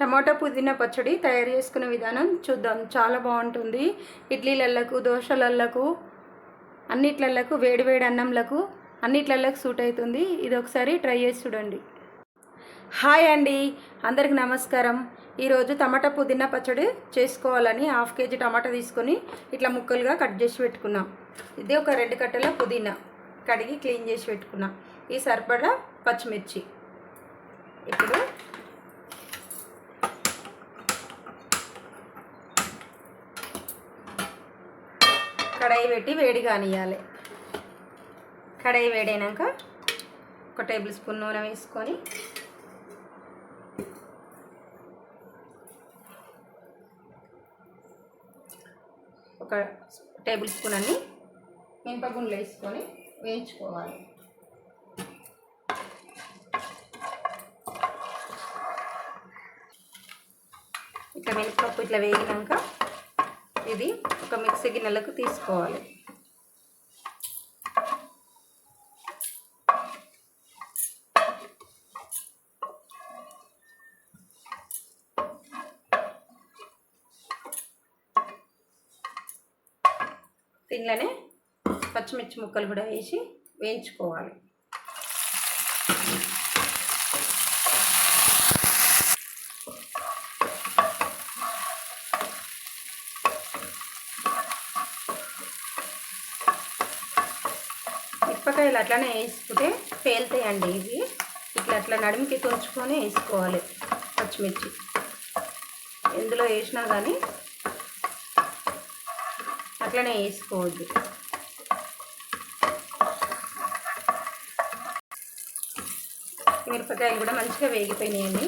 టమాటా పుదీనా పచ్చడి తయారు చేసుకునే విధానం చూద్దాం. చాలా బాగుంటుంది. ఇడ్లీలల్లకు దోశలల్లకు అన్నిట్లలకు వేడివేడి అన్నంలకు అన్నిట్లలకు సూట్ అవుతుంది. ఇది ఒకసారి ట్రై చేసి చూడండి. హాయ్ అండి. అందరికి నమస్కారం. ఈరోజు టమాటా పుదీనా పచ్చడి చేసుకోవాలని హాఫ్ కేజీ టమాటా తీసుకొని ఇట్లా ముక్కలుగా కట్ చేసి పెట్టుకున్నాం. ఇది ఒక రెండు కట్టెల పుదీనా కడిగి క్లీన్ చేసి పెట్టుకున్నాం. ఈ సరిపడా పచ్చిమిర్చి. ఇప్పుడు కడాయి పెట్టి వేడి కానియాలి కడాయి వేడైనాక ఒక టేబుల్ స్పూన్ నూనె వేసుకొని ఒక టేబుల్ స్పూన్ అన్ని మినపగుండ్లు వేసుకొని వేయించుకోవాలి. ఇట్లా మినపప్పు ఇట్లా వేగినాక ఇది ఒక మిక్సీ గిన్నెలకు తీసుకోవాలి. దీనిలోనే పచ్చిమిర్చి ముక్కలు కూడా వేసి వేయించుకోవాలి. మిరపకాయలు అట్లనే వేసుకుంటే పేలుతాయండి ఇవి. ఇట్లా అట్లా నడుముకి తుంచుకొని వేసుకోవాలి పచ్చిమిర్చి. ఎందులో వేసినా కానీ అట్లనే వేసుకోవద్దు. మిరపకాయలు కూడా మంచిగా వేగిపోయినాయండి.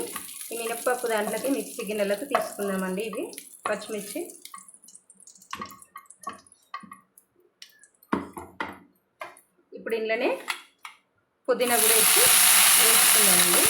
ఈ మినప్పప్పు దాంట్లోకి మిక్సీ గిన్నెలకు తీసుకుందామండి ఇవి. పచ్చిమిర్చి. ఇప్పుడు ఇంట్లోనే పుదీనా కూడా వచ్చి వేసుకున్నానండి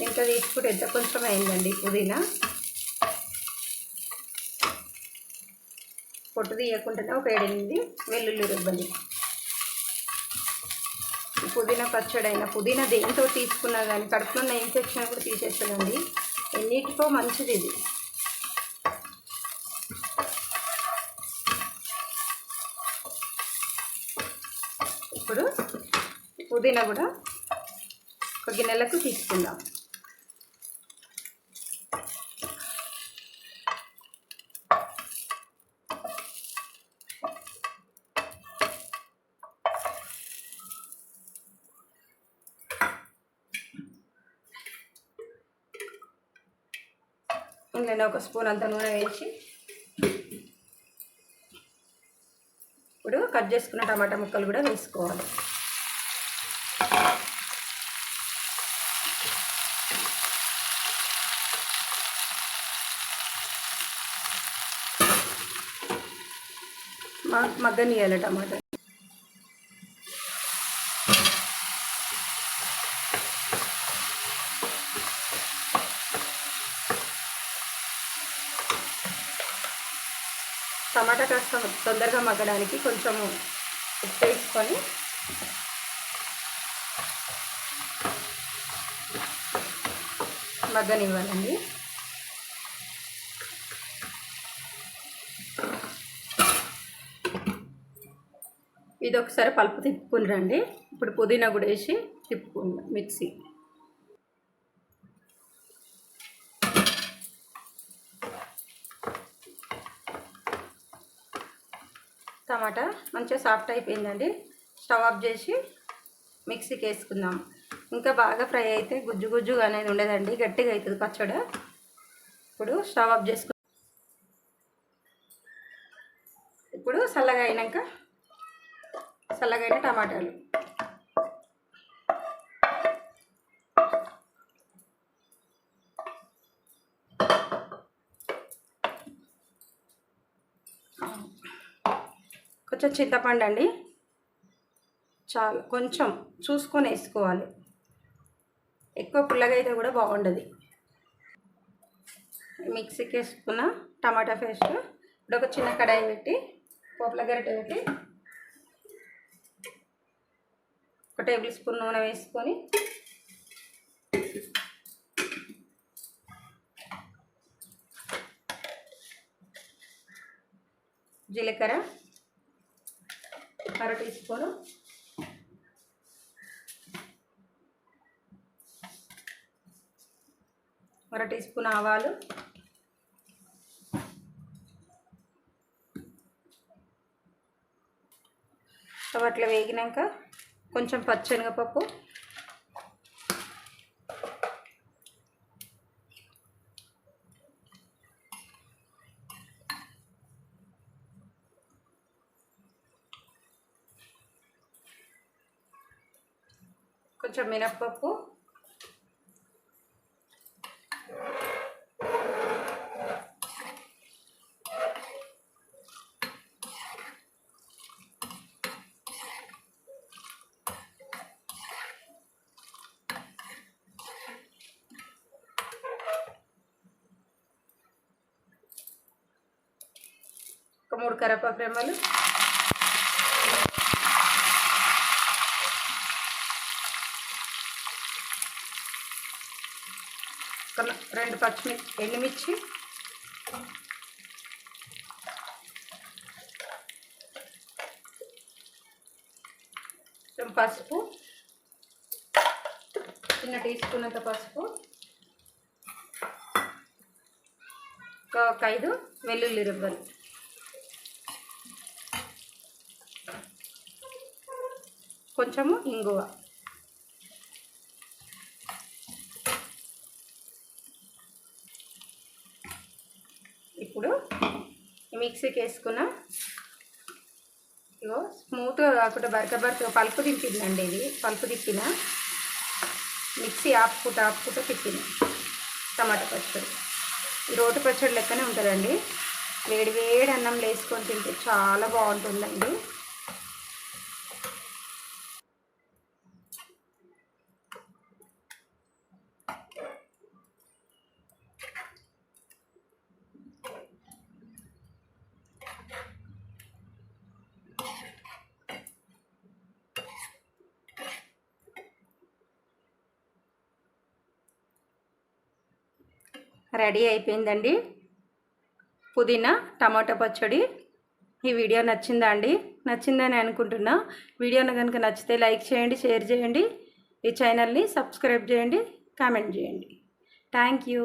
ఇంకా తీసుకుంటే ఎంత కొంచెం అయిందండి పుదీనా? పొట్టు తీయకుండానే ఒక ఏడెనిమిది వెల్లుల్లి రుబ్బలి. పుదీనా పచ్చడి అయినా పుదీనా దేంతో తీసుకున్నా కానీ కడుపులో ఉన్న ఇన్ఫెక్షన్ కూడా తీసేస్తుందండి. ఎన్నిటికో మంచిది ఇది. ఇప్పుడు పుదీనా కూడా ఒక గిన్నెలకు తీసుకుందాం. నేను ఒక స్పూన్ అంత నూనె వేసి ఇప్పుడు కట్ చేసుకున్న టమాటా ముక్కలు కూడా వేసుకోవాలి. మగ్గనియాలి టమాటా. టమాటా కాస్త తొందరగా మగ్గడానికి కొంచెం ఉప్పు వేసుకొని మగ్గనివ్వాలండి. ఇది ఒకసారి పలుపు తిప్పుకుని రండి. ఇప్పుడు పుదీనా కూడా వేసి తిప్పుకుందాం మిక్సీ. టమాటా మంచిగా సాఫ్ట్ అయిపోయిందండి. స్టవ్ ఆఫ్ చేసి మిక్సీకి వేసుకుందాం. ఇంకా బాగా ఫ్రై అయితే గుజ్జు గుజ్జుగా అనేది ఉండదండి గట్టిగా అవుతుంది పచ్చడి. ఇప్పుడు స్టవ్ ఆఫ్ చేసుకు ఇప్పుడు చల్లగా అయినాక చల్లగా అయిన టమాటాలు. కొంచెం చింతపండు అండి. చాలా కొంచెం చూసుకొని వేసుకోవాలి. ఎక్కువ పుల్లగా అయితే కూడా బాగుండదు. మిక్సీకి వేసుకున్న టమాటా పేస్ట్ ఇప్పుడు ఒక చిన్న కడాయి పెట్టి పోపుల గరిటె పెట్టి ఒక టేబుల్ స్పూన్ నూనె వేసుకొని జీలకర్ర అర టీ స్పూను అర టీ స్పూన్ ఆవాలు. అవి అట్లా వేగినాక కొంచెం పచ్చెనగపప్పు. కొంచెం మినప్పప్పు. ఒక మూడు కరపాకు రెమ్మలు. రెండు పచ్చిమిర్చి ఎండుమిర్చి. పసుపు. చిన్న టీ స్పూన్ అంత పసుపు. ఒక ఒక ఐదు వెల్లుల్లి రుబ్బలు. కొంచెము ఇంగువ. ఇప్పుడు మిక్సీకి వేసుకున్న. ఇగో స్మూత్గా కాకుండా బరక బరక పలుపు తిప్పిందండి ఇది. పలుపు తిప్పిన మిక్సీ ఆపుకుంటూ ఆపుకుంటూ తిప్పిన టమాటా పచ్చడి. ఈ రోటి పచ్చడి లెక్కనే ఉంటుందండి. వేడి వేడి అన్నంలో వేసుకొని తింటే చాలా బాగుంటుందండి. రెడీ అయిపోయిందండి. పుదీనా టమాటా పచ్చడి. ఈ వీడియో నచ్చిందా అండి? నచ్చిందని అనుకుంటున్నా. వీడియోను కనుక నచ్చితే లైక్ చేయండి షేర్ చేయండి. ఈ ఛానల్ని సబ్స్క్రైబ్ చేయండి కామెంట్ చేయండి. Thank you.